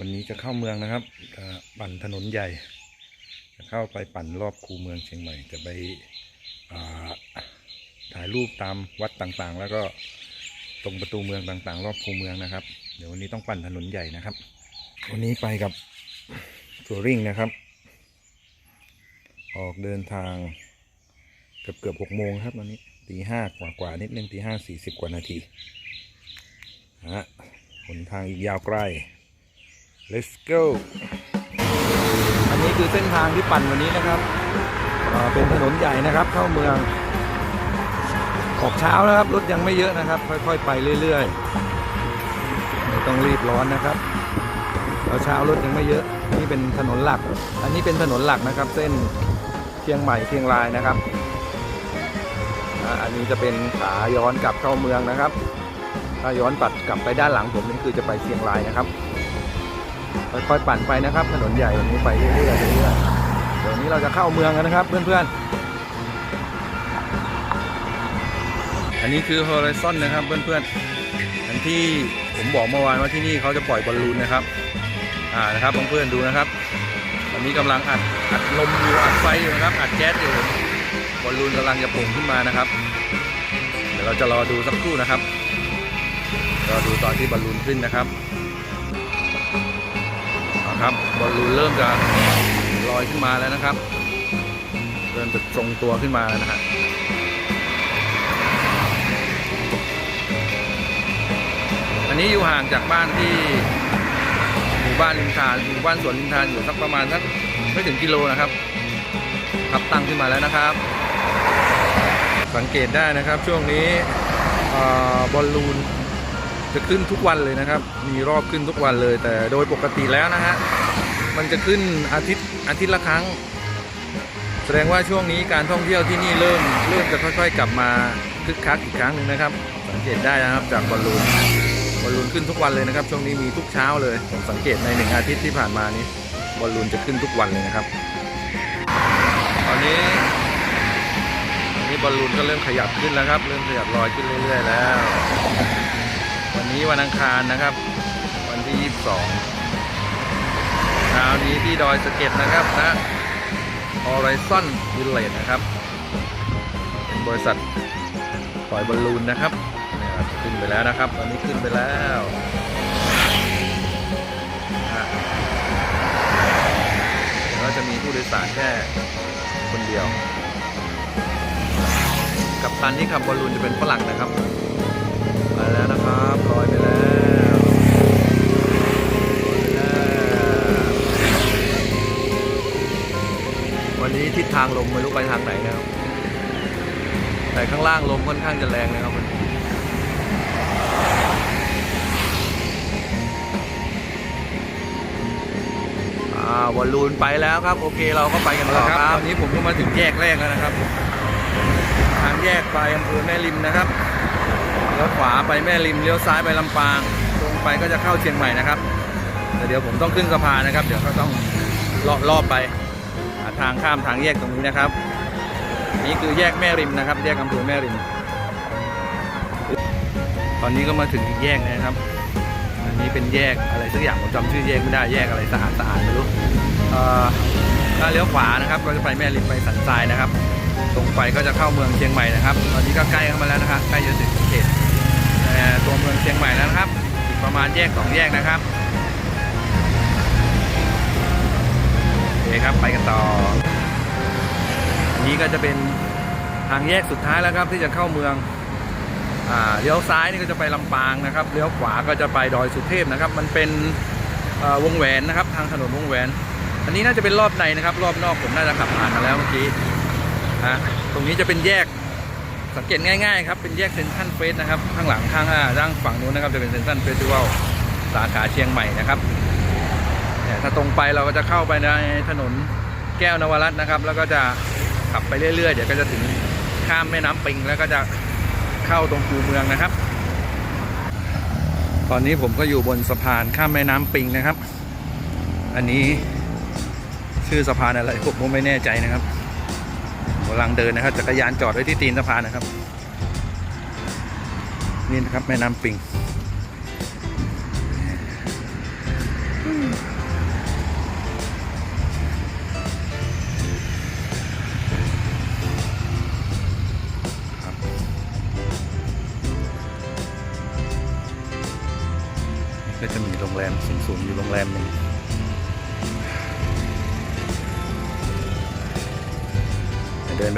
วันนี้จะเข้าเมืองนะครับปั่นถนนใหญ่ จะเข้าไปปั่นรอบคูเมืองเชียงใหม่ จะไปถ่ายรูปตามวัดต่างๆ แล้วก็ตรงประตูเมืองต่างๆ รอบคูเมืองนะครับ เดี๋ยววันนี้ต้องปั่นถนนใหญ่นะครับ วันนี้ไปกับทัวริงนะครับ ออกเดินทางเกือบเกือบหกโมงครับวันนี้ตีห้ากว่ากว่านิดนึงตีห้าสี่สิบกว่านาทีฮะหนทางอีกยาวไกล let's go อันนี้คือเส้นทางที่ปั่นวันนี้นะครับ เป็นถนนใหญ่นะครับ เข้าเมือง ออกเช้านะครับ รถยังไม่เยอะนะครับ ค่อยๆ ไปเรื่อยๆ ไม่ต้องรีบร้อนนะครับเราเช้ารถยังไม่เยอะ นี่เป็นถนนหลัก อันนี้เป็นถนนหลักนะครับ เส้นเชียงใหม่เชียงรายนะครับ อันนี้จะเป็นขาย้อนกลับเข้าเมืองนะครับ ถ้าย้อนปัดกลับไปด้านหลังผมนี่คือจะไปเชียงรายนะครับ ค่อยๆปั่นไปนะครับ ถนนใหญ่วันนี้ไปเรื่อยๆเรื่อยๆเดี๋ยวนี้เราจะเข้าเมืองกันนะครับ เพื่อนๆ อันนี้คือ Horizon นะครับเพื่อนๆอันที่ผมบอกเมื่อวานว่าที่นี่เขาจะปล่อยบอลลูนนะครับ อ่านะครับเพื่อนๆดูนะครับตอนนี้กำลังอัดอัดลมอยู่อัดไฟอยู่นะครับ อัดแก๊สอยู่บอลลูนกำลังจะโป่งขึ้นมานะครับ เดี๋ยวเราจะรอดูสักครู่นะครับรอดูตอนที่บอลลูนขึ้นนะครับ ครับบอลลูนเริ่มจะลอยขึ้นมาแล้วนะครับเริ่มจะทรงตัวขึ้นมาแล้วนะฮะอันนี้อยู่ห่างจากบ้านที่หมู่บ้านลิมทานหมู่บ้านสวนลิมทานอยู่สักประมาณสักไม่ถึงกิโลนะครับขับตั้งขึ้นมาแล้วนะครับ สังเกตได้นะครับช่วงนี้อ่าบอลลูน จะขึ้นทุกวันเลยนะครับ มีรอบขึ้นทุกวันเลย แต่โดยปกติแล้วนะฮะ มันจะขึ้นอาทิตย์อาทิตย์ละครั้ง แสดงว่าช่วงนี้การท่องเที่ยวที่นี่เริ่มเริ่มจะค่อยๆ กลับมาคึกคักอีกครั้งหนึ่งนะครับ สังเกตได้นะครับจากบอลลูนบอลลูนขึ้นทุกวันเลยนะครับ ช่วงนี้มีทุกเช้าเลยผมสังเกตในหนึ่งอาทิตย์ที่ผ่านมานี้บอลลูนจะขึ้นทุกวันเลยนะครับ ตอนนี้ตอนนี้บอลลูนก็เริ่มขยับขึ้นแล้วครับ เริ่มขยับลอยขึ้นเรื่อย ๆ แล้ว นี้วันอังคารนะครับ วันที่ 22เช้านี้ที่ดอยสะเก็ดนะครับนะ Horizon Village นะครับ เป็นบริษัทปล่อยบอลลูนนะครับขึ้นไปแล้วนะครับตอนนี้ขึ้นไปแล้วนะเดี๋ยวก็จะมีผู้โดยสารแค่คนเดียว กับตันที่ขับบอลลูนจะเป็นฝรั่งนะครับไปแล้วนะครับ ลอยไปแล้วลอยไปแล้ววันนี้ทิศทางลมไม่รู้ไปทางไหนนะครับ แต่ข้างล่างลมค่อนข้างจะแรงนะครับวันนี้อ่าบอลลูนไปแล้วครับ โอเคเราก็ไปกันต่อครับตอนนี้ผมก็มาถึงแยกแรกแล้วนะครับ ทางแยกไปอำเภอแม่ริมนะครับ เลี้ยวขวาไปแม่ริมเลี้ยวซ้ายไปลำปางตรงไปก็จะเข้าเชียงใหม่นะครับแต่เดี๋ยวผมต้องขึ้นสะพานนะครับ เดี๋ยวก็ต้องเลาะรอบไปหาทางข้ามทางแยกตรงนี้นะครับ นี่คือแยกแม่ริมนะครับ แยกอำเภอแม่ริม ตอนนี้ก็มาถึงอีกแยกนะครับ อันนี้เป็นแยกอะไรสักอย่างผมจำชื่อแยกไม่ได้แยกอะไรสะอาดสะอาดไม่รู้เออถ้าเลี้ยวขวานะครับ ก็จะไปแม่ริมไปสันทรายนะครับ ตรงไปก็จะเข้าเมืองเชียงใหม่นะครับ ตอนนี้ก็ใกล้เข้ามาแล้วนะครับใกล้จะถึงเขตเอ่อตัวเมืองเชียงใหม่แล้วนะครับอีกประมาณแยกสองแยกนะครับโอเคครับไปกันต่อ นี้ก็จะเป็นทางแยกสุดท้ายแล้วครับที่จะเข้าเมืองอเลี้ยวซ้ายนี่ก็จะไปลำปางนะครับเลี้ยวขวาก็จะไปดอยสุเทพนะครับ มันเป็นวงแหวนนะครับ ทางถนนวงแหวน อันนี้น่าจะเป็นรอบในนะครับ รอบนอกผมน่าจะขับผ่านมาแล้วเมื่อกี้ ฮะตรงนี้จะเป็นแยกสังเกตง่ายๆครับเป็นแยกเซนทรัลเฟสนะครับข้างหลังข้างอ่าด้านฝั่งนู้นนะครับจะเป็นเซนทรัลเฟสติวัลสาขาเชียงใหม่นะครับถ้าตรงไปเราก็จะเข้าไปในถนนแก้วนวรัตน์นะครับ แล้วก็จะขับไปเรื่อยๆ เดี๋ยวก็จะถึงข้ามแม่น้ำปิงแล้วก็จะเข้าตรงคูเมืองนะครับ ตอนนี้ผมก็อยู่บนสะพานข้ามแม่น้ำปิงนะครับ อันนี้ชื่อสะพานอะไรผมไม่แน่ใจนะครับ กำลังเดินนะครับจักรยานจอดไว้ที่ตีนสะพานนะครับ นี่นะครับแม่น้ำปิง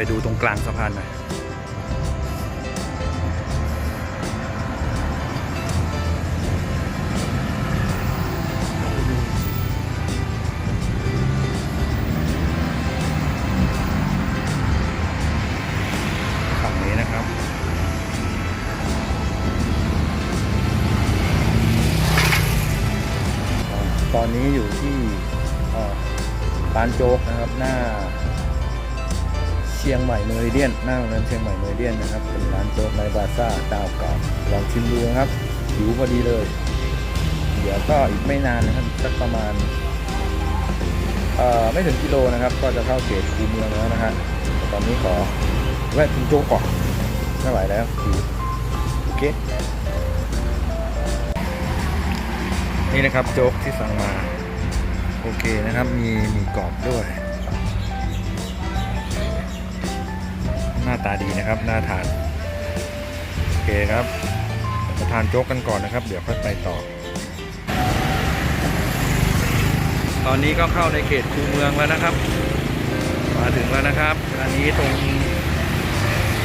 ไปดูตรงกลางสะพานหน่อยฝั่งนี้นะครับตอนนี้อยู่ที่เอ่อร้านโจ๊ก ม่เมริเดียนหน้าโรงแรมเชียงใหม่เมริเดียนนะครับ เป็นร้านโจ๊กในบาซ่าดาวเก่าลองชิมดูนะครับหิวพอดีเลย เดี๋ยวก็อีกไม่นานนะครับสักประมาณเอ่อไม่ถึงกิโลนะครับ ก็จะเข้าเขตคูเมืองแล้วนะฮะตอนนี้ขอแวะกินโจ๊กก่อนไม่ไหวแล้วหิวโอเคนี่นะครับโจ๊กที่สั่งมา โอเคนะครับ มีหมีกรอบด้วย น้าตาดีนะครับน่าทานโอเคครับมาทานโจ๊กกันก่อนนะครับ เดี๋ยวค่อยไปต่อ ตอนนี้ก็เข้าในเขตคูเมืองแล้วนะครับ มาถึงแล้วนะครับ อันนี้ตรง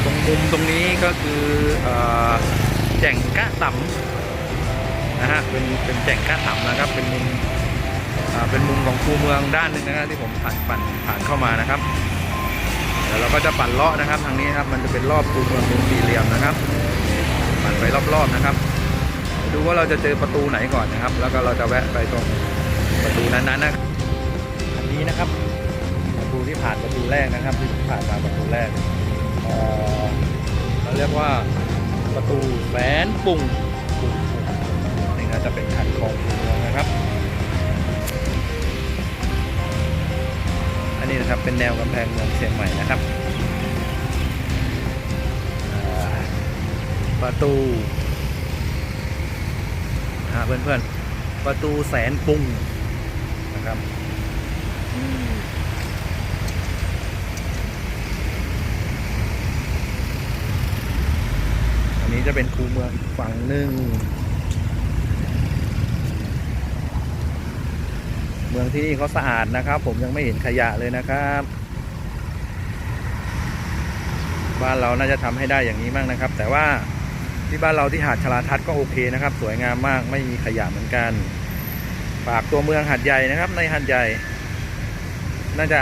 ตรงมุมตรงนี้ก็คืออแจ่งกะต่ำนะฮะเป็นเป็นแจ่งก้าต่ำนะครับ เป็นมุมเป็นมุมของคูเมืองด้านหนึ่งนะครับที่ผมผ่านปั่นผ่านเข้ามานะครับ ดี๋ยวเราก็จะปั่นเลาะนะครับ ทางนี้ครับ มันจะเป็นรอบคูเมืองมุมสี่เหลี่ยมนะครับ ปั่นไปรอบๆนะครับ ดูว่าเราจะเจอประตูไหนก่อนนะครับ แล้วก็เราจะแวะไปตรงประตูนั้นๆนะอันนี้นะครับ ประตูที่ผ่านประตูแรกนะครับที่ผ่านมาประตูแรกเอ่อเราเรียกว่าประตูแสนปุ่งปุ่งนี่ก็จะเป็นคันคลองคูเมืองนะครับ อันนี้นะครับเป็นแนวกำแพงเมืองเชียงใหม่นะครับ ประตูฮะเพื่อนๆ ประตูแสนปุงนะครับอันนี้จะเป็นคูเมืองอีกฝั่งหนึ่ง เมืองที่นี่เขาสะอาดนะครับ ผมยังไม่เห็นขยะเลยนะครับ บ้านเราน่าจะทำให้ได้อย่างนี้มากนะครับ แต่ว่าที่บ้านเราที่หาดชลาทัศน์ก็โอเคนะครับ สวยงามมากไม่มีขยะเหมือนกันฝากตัวเมืองหาดใหญ่นะครับ ในหาดใหญ่ น่าจะ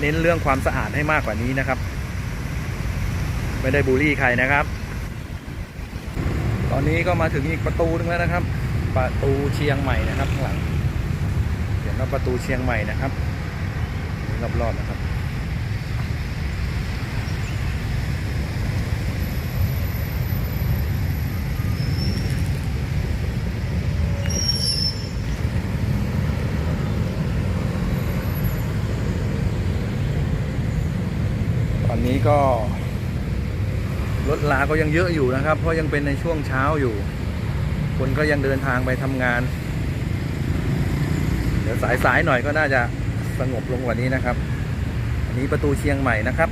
เน้นเรื่องความสะอาดให้มากกว่านี้นะครับ ไม่ได้บูลลี่ใครนะครับ ตอนนี้ก็มาถึงอีกประตูนึงแล้วนะครับ ประตูเชียงใหม่นะครับข้างหลัง นว่าประตูเชียงใหม่นะครับรอบๆนะครับตอนนี้ก็รถลาก็ยังเยอะอยู่นะครับ เพราะยังเป็นในช่วงเช้าอยู่ คนก็ยังเดินทางไปทำงาน ดี๋ยวสายๆหน่อยก็น่าจะสงบลงกว่านี้นะครับ อันนี้ประตูเชียงใหม่นะครับ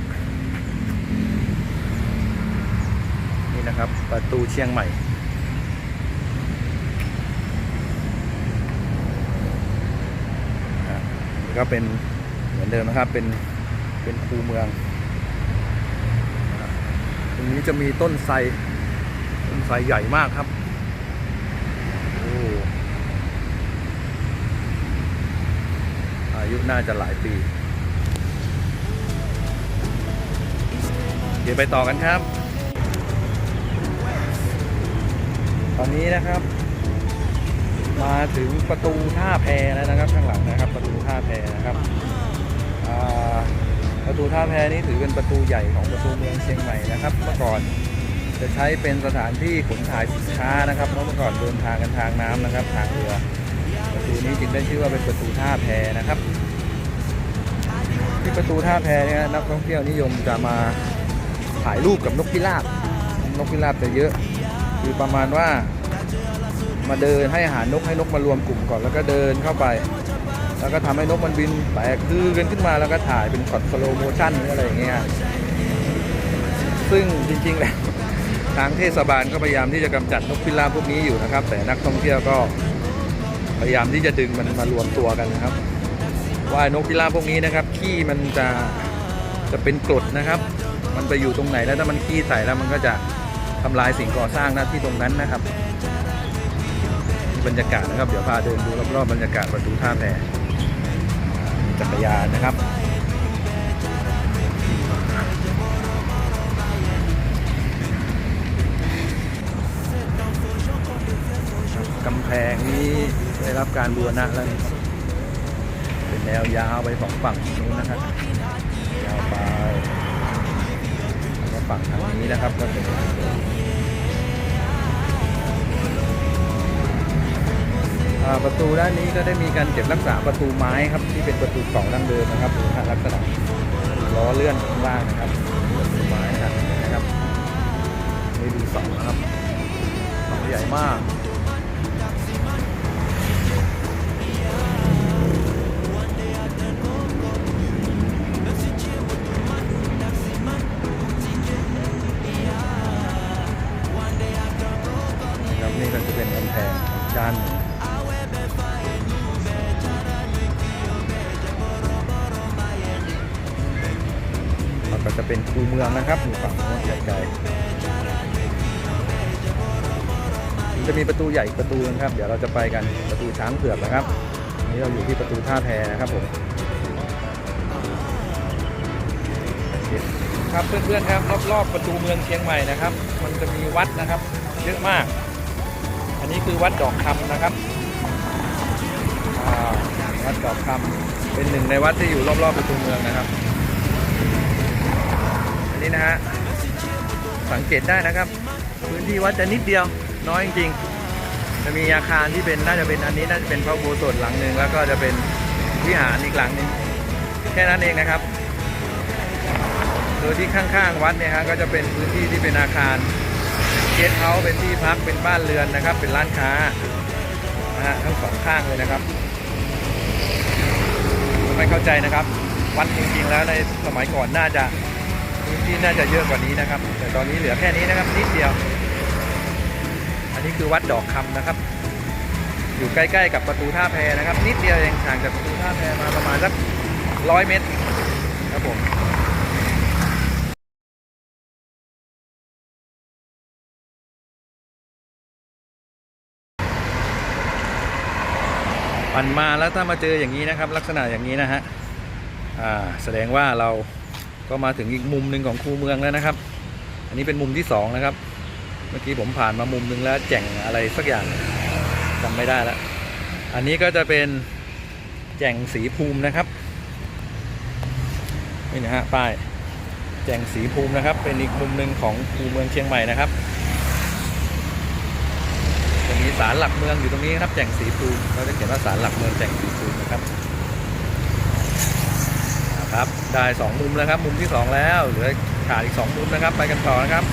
นี่นะครับประตูเชียงใหม่ก็เป็นเหมือนเดิมนะครับเป็นเป็นคูเมือง ตรงนี้จะมีต้นไทรต้นไทรใหญ่มากครับโอ้ อา ยุน่าจะหลายปีเดี๋ยวไปต่อกันครับ ตอนนี้นะครับ มาถึงประตูท่าแพแล้วนะครับข้างหลังนะครับ ประตูท่าแพนะครับประตูท่าแพนี้ถือเป็นประตูใหญ่ของประตูเมืองเชียงใหม่นะครับ เมื่อก่อนจะใช้เป็นสถานที่ขนถ่ายสินค้านะครับเพราะเมื่อก่อนเดินทางกันทางน้ำนะครับ ทางเรือ ตูนี้จึงได้ชื่อว่าเป็นประตูท่าแพนะครับ ที่ประตูท่าแพเนี่ยนักท่องเที่ยวนิยมจะมาถ่ายรูปกับนกพิราบนกพิราบจะเยอะ คือประมาณว่ามาเดินให้อาหารนกให้นกมารวมกลุ่มก่อนแล้วก็เดินเข้าไป แล้วก็ทำให้นกมันบินแตกคือกันขึ้นมาแล้วก็ถ่ายเป็นช็อตสโลโมชั่นอะไรอย่างเงี้ยซึ่งจริงๆแล้วทางเทศบาลก็พยายามที่จะกำจัดนกพิราบพวกนี้อยู่นะครับ แต่นักท่องเที่ยวก็ พยายามที่จะดึงมันมารวมตัวกันนะครับ ว่านกพิราบพวกนี้นะครับขี้มันจะจะเป็นกรดนะครับ มันไปอยู่ตรงไหนแล้วถ้ามันขี้ใส่แล้วมันก็จะทำลายสิ่งก่อสร้างหน้าที่ตรงนั้นนะครับบรรยากาศนะครับ เดี๋ยวพาเดินดูรอบๆบรรยากาศประตูท่าแพจักรยานนะครับกำแพงนี้ ได้รับการบูรณะแล้วนะครับเป็นแนวยาวไปสองฝั่งนู้นนะครับยาวไปแล้วฝั่งทางนี้นะครับก็เป็นประตูด้านนี้ก็ได้มีการเก็บรักษาประตูไม้ครับที่เป็นประตูเก่าดั้งเดิมนะครับลักษณะล้อเลื่อนข้างล่างนะครับประตูไม้นะครับนะครับนี่ดูเสานะครับเสาใหญ่มาก แล้วก็จะเป็นคูเมืองนะครับอยู่ฝั่งโน้นไกลๆจะมีประตูใหญ่ประตูนึงครับ เดี๋ยวเราจะไปกันประตูช้างเผือกนะครับอันนี้เราอยู่ที่ประตูท่าแพนะครับผมครับเพื่อนๆครับรอบๆประตูเมืองเชียงใหม่นะครับ มันจะมีวัดนะครับเยอะมาก อันนี้คือวัดดอกคำนะครับวัดดอกคำเป็นหนึ่งในวัดที่อยู่รอบๆประตูเมืองนะครับ นี้นะฮะสังเกตได้นะครับ พื้นที่วัดจะนิดเดียวน้อยจริงๆจะมีอาคารที่เป็นน่าจะเป็นอันนี้น่าจะเป็นพระโบสถหลังหนึ่งแล้วก็จะเป็นวิหารอีกหลังหนึ่งแค่นั้นเองนะครับโดยที่ข้างๆวัดเนี่ยฮะก็จะเป็นพื้นที่ที่เป็นอาคารเกสเฮาส์เป็นที่พักเป็นบ้านเรือนนะครับ เป็นร้านค้านะฮะทั้งสองข้างเลยนะครับไม่เข้าใจนะครับวัดจริงๆแล้วในสมัยก่อนน่าจะ พื้นที่น่าจะเยอะกว่านี้นะครับ แต่ตอนนี้เหลือแค่นี้นะครับนิดเดียว อันนี้คือวัดดอกคำนะครับ อยู่ใกล้ๆกับประตูท่าแพนะครับ นิดเดียวเองห่างจากประตูท่าแพมาประมาณสักร้อยเมตรครับผมปั่นมาแล้วถ้ามาเจออย่างนี้นะครับ ลักษณะอย่างนี้นะฮะแสดงว่าเรา ก็มาถึงอีกมุมหนึ่งของคูเมืองแล้วนะครับ อันนี้เป็นมุมที่สองนะครับ เมื่อกี้ผมผ่านมามุมหนึ่งแล้วแจ่งอะไรสักอย่างจำไม่ได้แล้วอันนี้ก็จะเป็นแจ่งสีภูมินะครับนี่นะฮะป้ายแจ่งสีภูมินะครับ เป็นอีกมุมหนึ่งของคูเมืองเชียงใหม่นะครับจะมีศาลหลักเมืองอยู่ตรงนี้ครับแจ่งสีภูมิเขาจะเขียนว่าศาลหลักเมืองแจ่งสีภูมินะครับ ครับ ได้สองมุมแล้วครับ มุมที่สองแล้ว เหลือขาดอีกสองมุมนะครับ ไปกันต่อนะครับ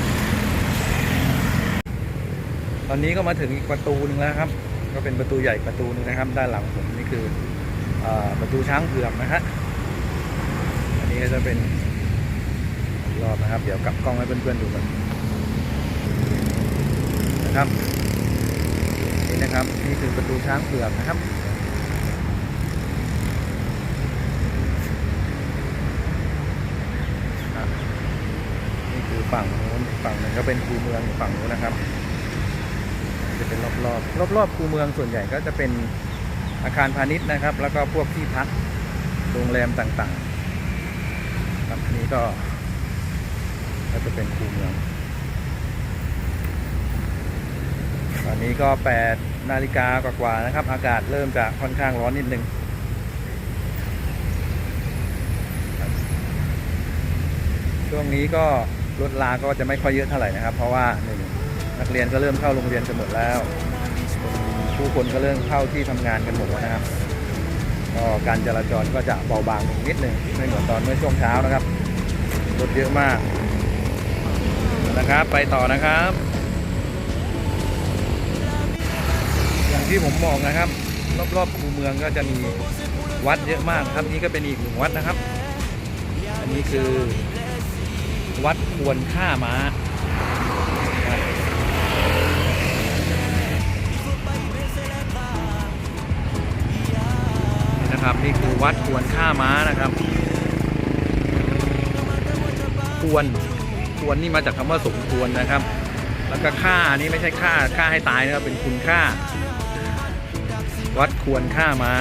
ตอนนี้ก็มาถึงอีกประตูหนึ่งแล้วครับ ก็เป็นประตูใหญ่ประตูหนึงนะครับ ด้านหลังผมนี่คืออประตูช้างเผือกนะฮะ อันนี้ก็จะเป็นรอบนะครับ เดี๋ยวกลับกล้องให้เพื่อนๆดูกันนะครับ นี่นะครับ นี่คือประตูช้างเผือกนะครับอะนี่คือ ฝั่งนู้นฝั่งหนึ่งก็เป็นคูเมืองฝั่งนู้นนะครับ จะเป็นรอบรอบรอบรอบๆคูเมืองส่วนใหญ่ก็จะเป็นอาคารพาณิชย์นะครับ แล้วก็พวกที่พักโรงแรมต่างๆครับนี้ก็ก็จะเป็นคูเมืองตอนนี้ก็8นาฬิกากว่าๆนะครับ อากาศเริ่มจะค่อนข้างร้อนนิดนึงช่วงนี้ก็ รถลาก็จะไม่ค่อยเยอะเท่าไหร่นะครับ เพราะว่าหนึ่งนักเรียนก็เริ่มเข้าโรงเรียนกันหมดแล้ว ผู้คนก็เริ่มเข้าที่ทำงานกันหมดแล้วนะครับก็การจราจรก็จะเบาบางลงนิดนึงไม่เหมือนตอนเมื่อช่วงเช้านะครับรถเยอะมากนะครับ ไปต่อนะครับ อย่างที่ผมบอกนะครับ รอบๆคูเมืองก็จะมีวัดเยอะมากครับ นี่ก็เป็นอีกหนึ่งวัดนะครับ อันนี้คือ วัดควรค่าม้า นะครับนี่คือวัดควรค่าม้านะครับ ควรควรนี่มาจากคำว่าสมควรนะครับ แล้วก็ค่านี่ไม่ใช่ค่าค่าให้ตายนะครับเป็นคุณค่า วัดควรค่าม้า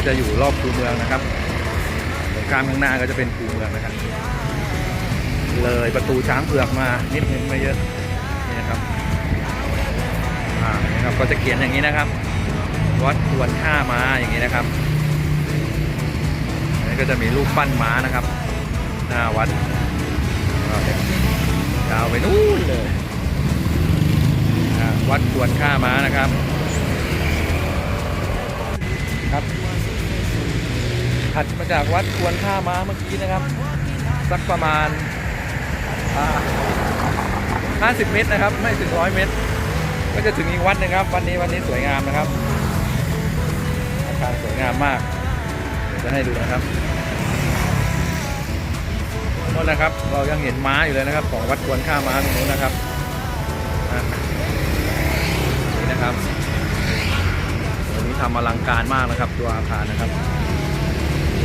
ก็จะอยู่รอบคูเมืองนะครับตรงกลางข้างหน้าก็จะเป็นคูเมืองนะครับ เลยประตูช้างเผือกมานิดนึงไม่เยอะนี่นะครับอ่านี่ครับก็จะเขียนอย่างนี้นะครับ วัดควรค่าม้าอย่างนี้นะครับนนี้ก็จะมีรูปปั้นม้านะครับ หน้าวัดยาวไปนู่นเลยวัดควรค่าม้านะครับ ถัดมาจากวัดควรค่าม้าเมื่อกี้นะครับ สักประมาณ 50 เมตรนะครับ ไม่ถึง100เมตร ก็จะถึงอีกวัดนึงครับ วันนี้วันนี้สวยงามนะครับ อาคารสวยงามมากเดี๋ยวจะให้ดูนะครับโน่นนะครับ เรายังเห็นม้าอยู่เลยนะครับ ของวัดควรค่าม้าตรงนู้นนะครับนี่นะครับวันนี้ทำอลังการมากนะครับ ตัวอาคารนะครับ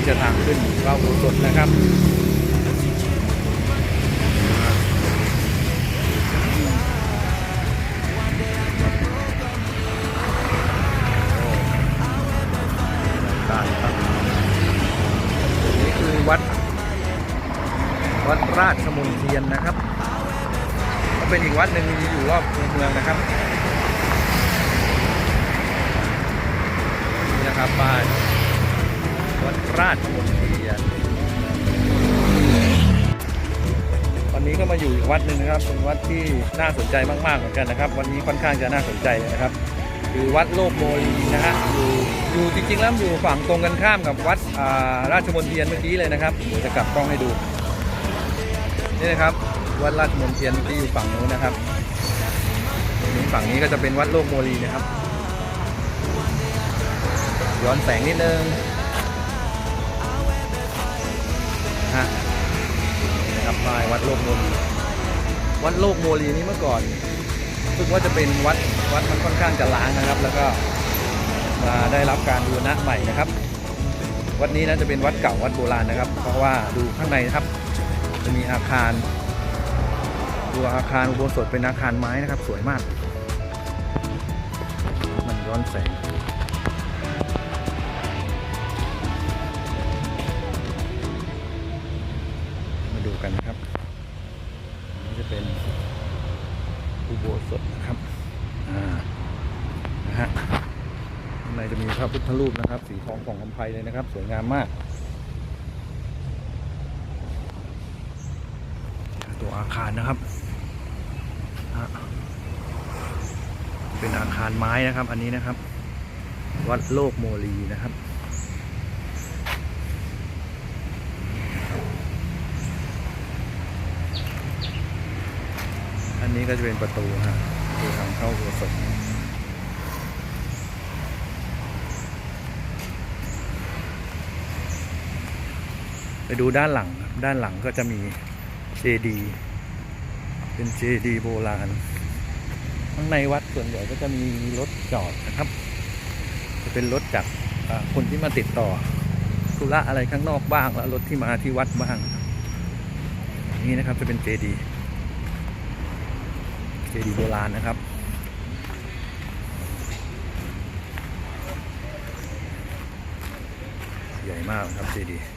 จะทางขึ้นเข้าอุโบสถนะครับนี่คือวัด วัดราชมุนเทียนนะครับก็เป็นอีกวัดหนึ่งที่อยู่รอบเมืองนะครับนี่นะครับป้าย วัดราชมนเทียนวันนี้ก็มาอยู่อีกวัดหนึ่งนะครับเป็นวัดที่น่าสนใจมากๆเหมือนกันนะครับ วันนี้ค่อนข้างจะน่าสนใจเลยนะครับคือวัดโลกโมลีนะฮะอยู่อยู่จริงๆแล้วอยู่ฝั่งตรงกันข้ามกับวัดราชมนเทียนเมื่อกี้เลยนะครับเดี๋ยวจะกลับกล้องให้ดูนี่นะครับวัดราชมนเทียนที่อยู่ฝั่งนู้นนะครับฝั่งนี้ก็จะเป็นวัดโลกโมลีนะครับย้อนแสงนิดนึง ป้ายวัดโลกโมลีวัดโลกโมลีนี่เมื่อก่อนรู้สึกว่าจะเป็นวัดวัดมันค่อนข้างจะล้างนะครับ แล้วก็มาได้รับการบูรณะใหม่นะครับ วัดนี้นะจะเป็นวัดเก่าวัดโบราณนะครับ เพราะว่าดูข้างในนะครับจะมีอาคารตัวอาคารอุโบสถเป็นอาคารไม้นะครับ สวยมาก มันย้อนแสง เลยนะครับ สวยงามมาก ตัวอาคารนะครับ เป็นอาคารไม้นะครับ อันนี้นะครับ วัดโลกโมลีนะครับอันนี้ก็จะเป็นประตูฮะประตูทางเข้าอุโบสถ ไปดูด้านหลังด้านหลังก็จะมีเจดีเป็นเจดีโบราณ ข้างในวัดส่วนใหญ่ก็จะมีรถจอดนะครับ จะเป็นรถจากคนที่มาติดต่อธุระอะไรข้างนอกบ้างแล้วรถที่มาที่วัดบ้าง นี่นะครับจะเป็นเจดีเจดีโบราณนะครับใหญ่มากครับเจดีย์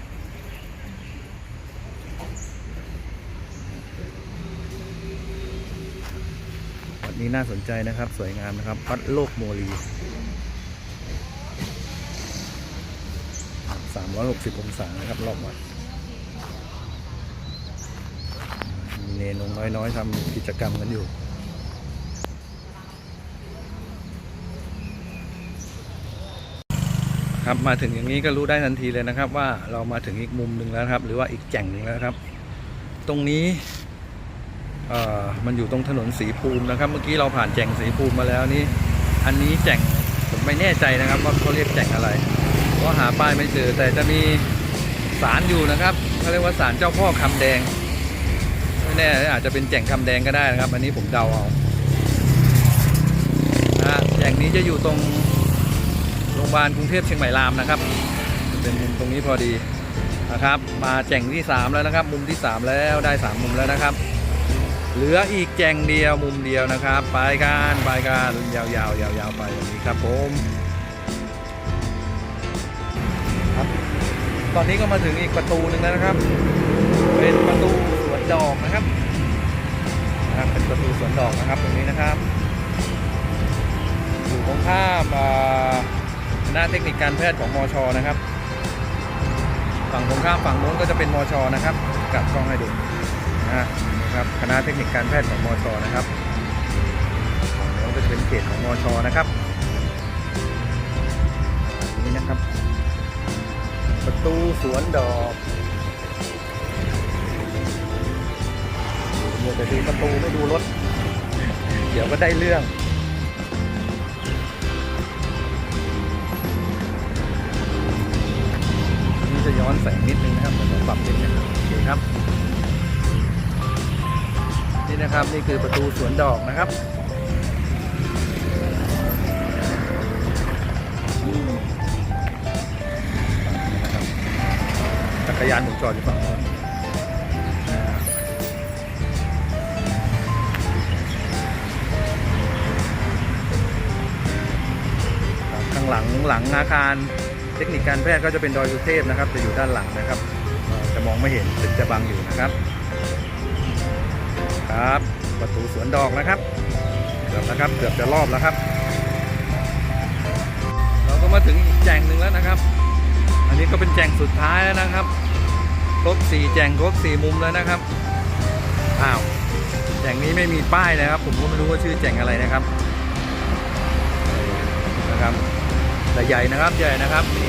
นี้น่าสนใจนะครับ สวยงามนะครับวัดโลกโมลี360 องศานะครับรอบวัดมีเนนงน้อยๆทำกิจกรรมกันอยู่ครับมาถึงอย่างนี้ก็รู้ได้ทันทีเลยนะครับว่าเรามาถึงอีกมุมหนึ่งแล้วครับ หรือว่าอีกแจ่งหนึ่งแล้วครับ ตรงนี้ มันอยู่ตรงถนนสีภูมินะครับ เมื่อกี้เราผ่านแจ่งสีภูมิมาแล้วนี่ อันนี้แจ่งผมไม่แน่ใจนะครับว่าเขาเรียกแจ่งอะไรเพราหาป้ายไม่เจอแต่จะมีศาลอยู่นะครับเขาเรียกว่าศาลเจ้าพ่อคำแดงไม่แน่อาจจะเป็นแจ่งคำแดงก็ได้นะครับ อันนี้ผมเดาเอานะฮะแจ่งนี้จะอยู่ตรงโรงพยาบาลกรุงเทพเชียงใหม่รามนะครับ เป็นมุมตรงนี้พอดีนะครับ มาแจ่งที่ 3 แล้วนะครับ มุมที่ 3 แล้วได้ 3 มุมแล้วนะครับ เหลืออีกแจ่งเดียวมุมเดียวนะครับไปกันไปกันยาวๆยาวๆไปแบบนี้ครับผมครับตอนนี้ก็มาถึงอีกประตูหนึ่งแล้วนะครับ เป็นประตูสวนดอกนะครับนะครับเป็นประตูสวนดอกนะครับตรงนี้นะครับ อยู่ตรงข้ามอาคณะเทคนิคการแพทย์ของมอชนะครับ ฝั่งตรงข้ามฝั่งโน้นก็จะเป็นมอชนะครับกลับกล้องให้ดูนะฮะ นะครับคณะเทคนิคการแพทย์ของมอชนะครับฝั่งโน้นก็จะเป็นเขตของมอชนะครับนี่นะครับ ประตูสวนดอกเดี๋ยวแต่ดูประตูไม่ดูรถ เดี๋ยวก็ได้เรื่องนี่จะย้อนแสงนิดนึงนะครับผมปรับนิดนึงโอเคครับ นี่นะครับ นี่คือประตูสวนดอกนะครับจักรยานผมจอดอยู่ฝั่งโน้นข้างหลังหลังอาคารเทคนิคการแพทย์ก็จะเป็นดอยสุเทพนะครับ จะอยู่ด้านหลังนะครับ จะมองไม่เห็นตึกจะบังอยู่นะครับ ครับ ประตูสวนดอกนะครับเกือบนะครับเกือบจะรอบแล้วครับ เราก็มาถึงอีกแจงหนึ่งแล้วนะครับ อันนี้ก็เป็นแจงสุดท้ายแล้วนะครับครบสี่แจงครบสี่มุมแล้วนะครับอ้าวแจงนี้ไม่มีป้ายนะครับ ผมก็ไม่รู้ว่าชื่อแจงอะไรนะครับนะครับแต่ใหญ่นะครับใหญ่นะครับมี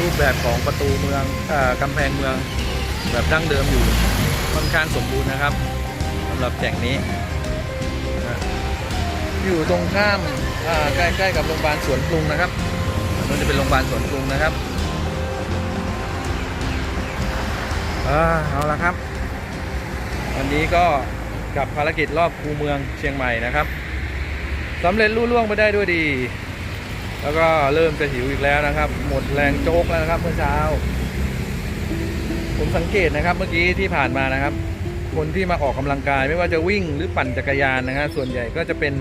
รูปแบบของประตูเมืองอกำแพงเมืองแบบดั้งเดิมอยู่ ค่อนข้างสมบูรณ์นะครับสำหรับแจ่งนี้ อยู่ตรงข้ามใกล้ๆกับโรงพยาบาลสวนปรุงนะครับนั่นจะเป็นโรงพยาบาลสวนปรุงนะครับอ่าเอาละครับ วันนี้ก็กับภารกิจรอบคูเมืองเชียงใหม่นะครับสำเร็จรุ่ล่วงไปได้ด้วยดี แล้วก็เริ่มจะหิวอีกแล้วนะครับ หมดแรงโจกแล้วนะครับเมื่อเช้า ผมสังเกตนะครับเมื่อกี้ที่ผ่านมานะครับ คนที่มาออกกำลังกายไม่ว่าจะวิ่งหรือปั่นจักรยานนะฮะส่วนใหญ่ก็จะเป็น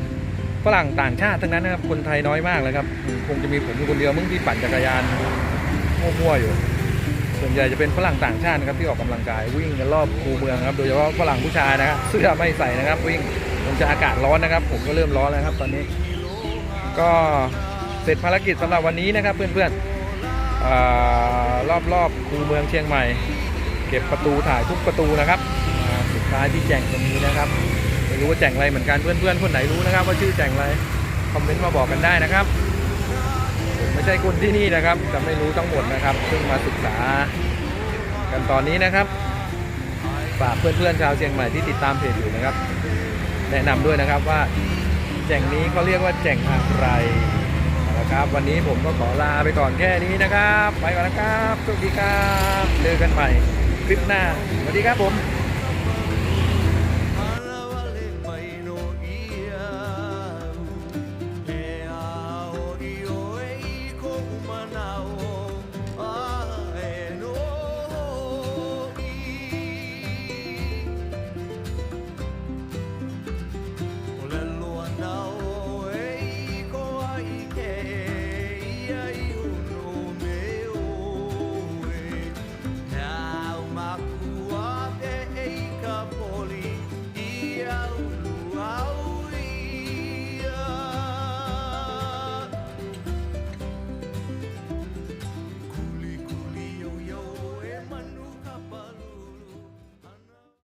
ฝรั่งต่างชาติทั้งนั้นนะครับคนไทยน้อยมากเลยครับคงจะมีผมคนเดียวมึงที่ปั่นจักรยานมั่วๆอยู่ ส่วนใหญ่จะเป็นฝรั่งต่างชาตินะครับที่ออกกำลังกายวิ่งกันรอบคูเมืองครับ โดยเฉพาะฝรั่งผู้ชายนะครับเสื้อไม่ใส่นะครับ วิ่งคงจะอากาศร้อนนะครับ ผมก็เริ่มร้อนแล้วครับ ตอนนี้ ก็เสร็จภารกิจสำหรับวันนี้นะครับ เพื่อนๆรอบๆคูเมืองเชียงใหม่ เก็บประตูถ่ายทุกประตูนะครับสุดท้ายที่แจ่งตรงนี้นะครับไม่รู้ว่าแจ่งอะไรเหมือนกันเพื่อนๆคนไหนรู้นะครับ ว่าชื่อแจ่งอะไรคอมเมนต์มาบอกกันได้นะครับผมไม่ใช่คนที่นี่นะครับจะไม่รู้ทั้งหมดนะครับเพิ่งมาศึกษากันตอนนี้นะครับฝากเพื่อนๆชาวเชียงใหม่ที่ติดตามเพจอยู่นะครับ แนะนำด้วยนะครับว่าแจ่งนี้เขาเรียกว่าแจ่งอะไรนะครับ วันนี้ผมก็ขอลาไปก่อนแค่นี้นะครับ ไปก่อนนะครับสวัสดีครับเจอกันใหม่ คลิปหน้าสวัสดีครับผม